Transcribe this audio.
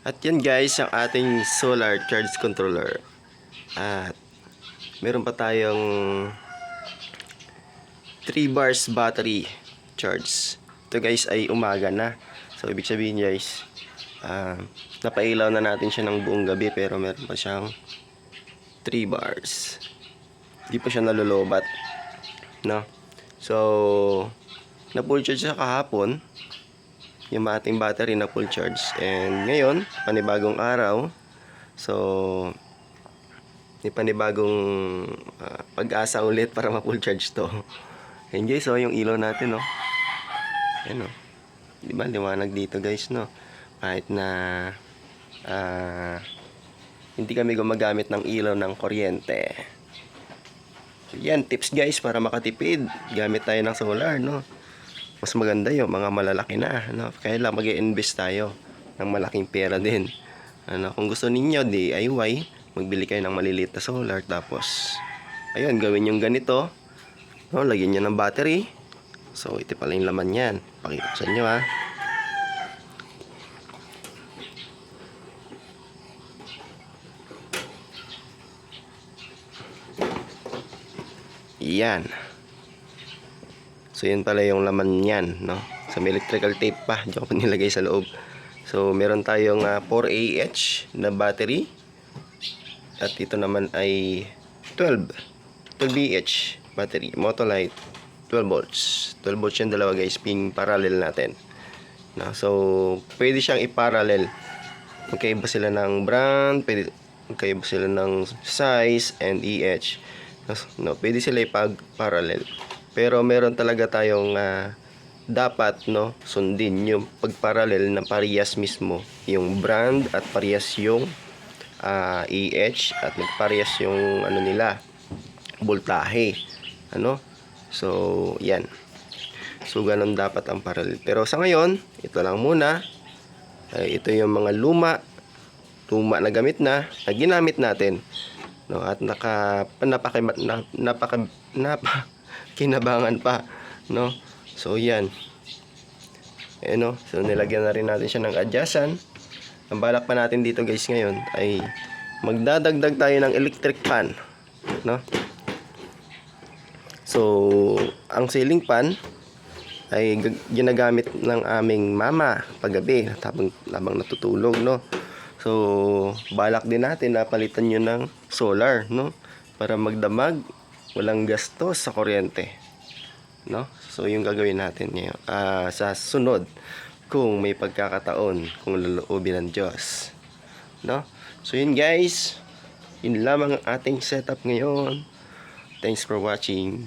At yan guys, ang ating solar charge controller. At meron pa tayong 3 bars battery charge. Ito guys ay umaga na. So ibig sabihin guys, ah, napailaw na natin siya ng buong gabi pero meron pa siyang 3 bars. Hindi pa siya nalolobat. No? So, na full charge siya kahapon yung ating battery na full charge. And ngayon, panibagong araw. So, may panibagong ah, pag-asa ulit para ma-full charge to. And guys, so yung ilaw natin, no? Ayan, no? Di ba, liwanag dito, guys, no? Kahit na ah, hindi kami gumagamit ng ilaw ng kuryente. So, yan, tips guys para makatipid. Gamit tayo ng solar, no? Mas maganda yung mga malalaki na ano kaya lang mag invest tayo ng malaking pera din. Ano kung gusto ninyo DIY magbili kayo ng maliliit na solar tapos ayun gawin yung ganito no? Lagyan niyo ng battery. So ito pala yung laman yan pakita sa inyo ha yan So, yun pala yung laman niyan, no? So, electrical tape pa. Diyan ko nilagay sa loob. So, meron tayong ah, 4AH na battery. At ito naman ay 12. 12BH battery. Motolite 12 volts. 12 volts yung dalawa guys. Ping parallel natin. No? So, pwede siyang i-parallel. Magkaiba sila ng brand. Pwede, magkaiba sila ng size and EH. No, pwede sila ipag-parallel. Pero meron talaga tayong ah, dapat no sundin yung pagparallel na parehas mismo. Yung brand at parehas yung ah, EH at parehas yung ano nila voltahe. Ano? So yan. So ganun dapat ang parallel pero sa ngayon ito lang muna. Ay ito yung mga luma luma na gamit na na ginamit natin. No at naka napaka na, napaka napa kinabangan pa no? So yan. Eh no? So nilagyan na rin natin siya ng adyasan. Ang balak pa natin dito guys ngayon ay magdadagdag tayo ng electric fan no? So ang ceiling fan ay ginagamit ng aming mama paggabi habang, habang natutulog no? So balak din natin na palitan yun ng solar no? Para magdamag walang gastos sa kuryente no? So yung gagawin natin ngayon ah, sa sunod kung may pagkakataon kung laloobin ng Diyos no? So yun guys. Yun lamang ang ating setup ngayon. Thanks for watching